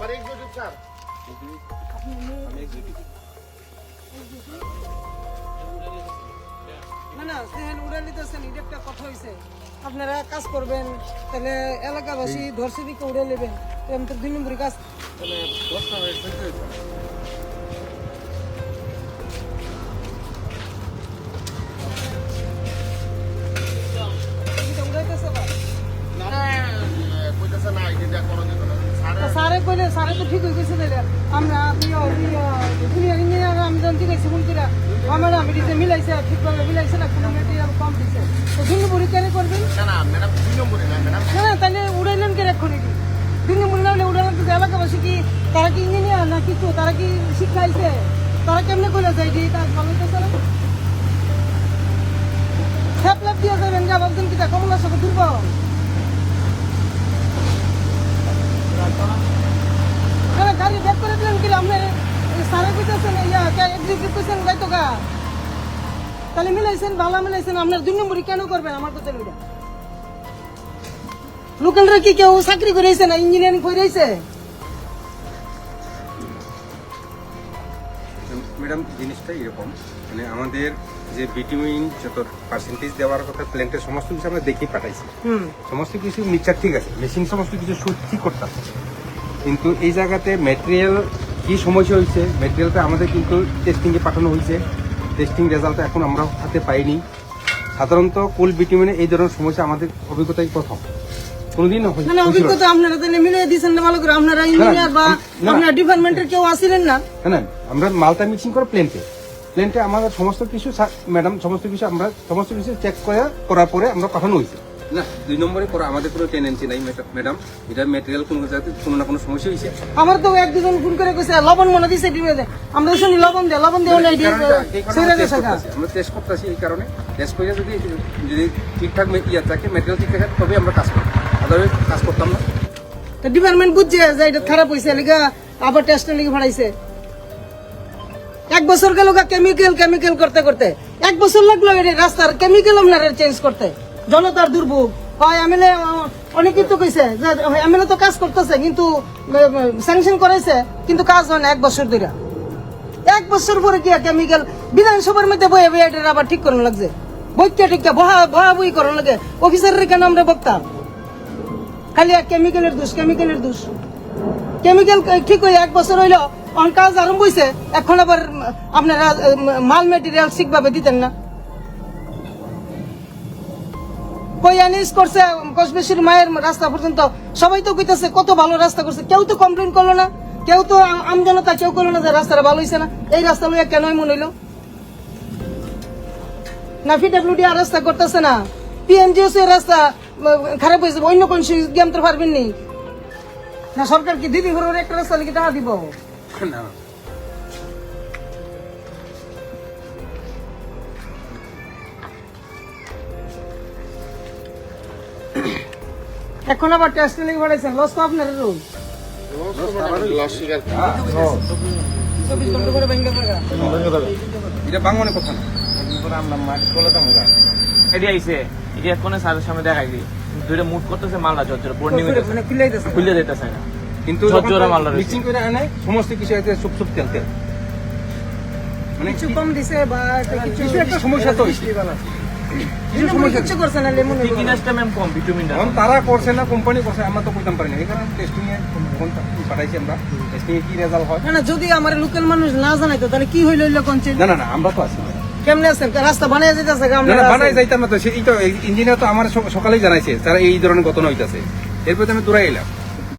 মানে executive sir না না সেহেন উড়ে নিতেছেন এটা একটা কথা হয়েছে আপনারা কাজ করবেন তাহলে এলাকাবাসী ধর্ষিদিকে দিকে উড়ে নেবেন। এরকম তো দুই নম্বরের কাজ। তাহলে দশটা কইলে স্যারে তো ঠিক হয়ে গেছে তাহলে আমরা জুনিয়র ইঞ্জিনিয়ার আমি যখন আছে ফোন করে আমার আমি দিতে মিলাইছে ঠিকভাবে মিলাইছে না কোনো মেটেরিয়াল কম দিছে। তো দুই নম্বরই কেন করবেন? না না ম্যাডাম দুই নম্বরে না ম্যাডাম। না না তাহলে উড়াইলেন কে এক্ষুনি কি দুই নম্বর না হলে উড়াইলেন কিন্তু এলাকাবাসী কি তারা কি ইঞ্জিনিয়ার না কিছু তারা কি শিক্ষাইছে তারা কেমনে কইলে যায় যে কাজ ভালো হইতেছে না? স্যাপ ল্যাপ দিয়ে যাবেন যা ভাবছেন কি তা কমলার সাথে দুর্বল না না, গাড়ি ব্যাক করে দিলেন কি আপনার সারা কইতেছেন ইয়া এক্সিকিউটিভ কইছেন যাইতো গা। তাহলে মিলাইছেন ভালো মিলাইছেন আপনার দুই নম্বরই কেন করবেন আমার কথা ওইটা লোকালরা কি কেউ চাকরি করেছে না ইঞ্জিনিয়ারিং করেছে ম্যাডাম জিনিসটা এরকম মানে আমাদের যে ভিটামিন যত পার্সেন্টেজ দেওয়ার কথা প্ল্যান্টের সমস্ত কিছু আমরা দেখে পাঠাইছি। হুম। সমস্ত কিছু নিচার ঠিক আছে মেশিন সমস্ত কিছু সত্যি ঠিক করতে কিন্তু এই জায়গাতে ম্যাটেরিয়াল কি সমস্যা হয়েছে? ম্যাটেরিয়ালটা আমাদের কিন্তু টেস্টিংয়ে পাঠানো হয়েছে। টেস্টিং রেজাল্ট এখন আমরা হাতে পাইনি। সাধারণত কোল ভিটামিনে এই ধরনের সমস্যা আমাদের অভিজ্ঞতাই প্রথম। কোনোদিন না না হয়েছিল না। অভিজ্ঞতা আপনারা দিয়েছেন না ভালো করে? আপনারা ইঞ্জিনিয়ার বা আপনার ডিপার্টমেন্টের কেউ আসিলেন না? আমরা মালটা মিক্সিং করে প্লেনটে প্লেনটে আমাদের সমস্ত কিছু ম্যাডাম সমস্ত কিছু আমরা সমস্ত কিছু চেক করে করার পরে আমরা পাঠানো হয়েছে। না দুই নম্বরে পরে আমাদের কোনো টেন্ডেন্সি নাই ম্যাডাম। এটা ম্যাটেরিয়াল কোনো কোনো না কোনো সমস্যা হয়েছে আমার তো এক দুজন ফোন করে কইছে লবণ মনে দিছে ডিমে দে আমরা শুনি লবণ দে লবণ দেও না এই কারণে- এই কারণে সেটা আমরা গেছে টেস্ট করতেছি এই কারণে। টেস্ট করে যদি যদি ঠিকঠাক ইয়ে থাকে ম্যাটেরিয়াল ঠিক থাকে তবে আমরা কাজ করি আদারওয়াইজ কাজ করতাম না। তো ডিপার্টমেন্ট বুঝছে যে এটা খারাপ হয়েছে লিগা আবার টেস্টের লিগে ভাড়াইছে এক বছর গেল কেমিক্যাল কেমিক্যাল করতে করতে। এক বছর লাগল এটা রাস্তার কেমিক্যাল আপনারা চেঞ্জ করতে। জনতার দুর্ভোগ। হয় এমএলএ অনেকেই তো কইছে যে এমএলএ তো কাজ করতেছে, কিন্তু স্যাংশন করেছে কিন্তু কাজ হয় না এক বছর ধরে এক বছর পরে কি কেমিক্যাল বিধানসভার মধ্যে বয়ে বয়ে এটা আবার ঠিক করানো লাগছে? বইতে টিকা বহা বহা বই করানো লাগে। অফিসারের কেন আমরা বক্তাম খালি কেমিক্যালের দোষ কেমিক্যালের দোষ। কেমিক্যাল ঠিক হয়ে এক বছর হইল, অন কাজ আরম্ভ হয়েছে এখন আবার আপনারা মাল মেটেরিয়াল ঠিকভাবে দিতেন না। কই করছে কসবেশির মায়ের রাস্তা পর্যন্ত। সবাই তো কইতাছে, কত ভালো রাস্তা করছে। কেউ তো কমপ্লেন করল না। কেউ তো আমজনতা কেউ করল না যে রাস্তাটা ভালো হয়েছে না। এই রাস্তা লইয়া কেন মনে হইল? না পিডাব্লিউডি আর রাস্তা করতেছে না। পিএমজিএস এর রাস্তা খারাপ হয়েছে অন্য কোন গেম তো পারবেন নি। না, সরকার কি দিদি ঘরের একটা রাস্তা লিখে টাকা দিব? না। এখন আবার টেস্ট লিখে বাড়াইছেন লস তো আপনার থাকা এটা কথা না। এটি আইছে এটি এখনও স্যারের সামনে দেখাই দুইটা মুট করতেছে মালটা জর্জর বোর্ড নিয়ে মানে খুলাইতেছে খুলে দিতেছে না। কিন্তু। মিক্সিং করে আনে সমস্ত কিছু এতে সুপ সুপ তেল তেল। মানে কিছু কম দিছে বা কিছু একটা সমস্যা তো। কিছু সমস্যা কিছু করছে না লেমন থিকনেসটা ম্যাম কম ভিটামিনটা এখন তারা করছে না কোম্পানি করছে আমরা তো কইতাম পারি না। এই কারণে টেস্টিং এ পাঠাইছি আমরা। টেস্টিং এ কি রেজাল্ট হয়? না না যদি আমার লোকাল মানুষ না জানাইতো তাহলে কি হইল হইল কোন না না না আমরা তো আছি। কেমনে আছেন? রাস্তা বানিয়ে যেতেছে না না বানাই যাইতাম না তো সেই তো ইঞ্জিনিয়ার তো আমার সক- সকালেই জানাইছে তারা এই ধরনের ঘটনা হইতাছে। এরপর তো আমি দূরে এলাম।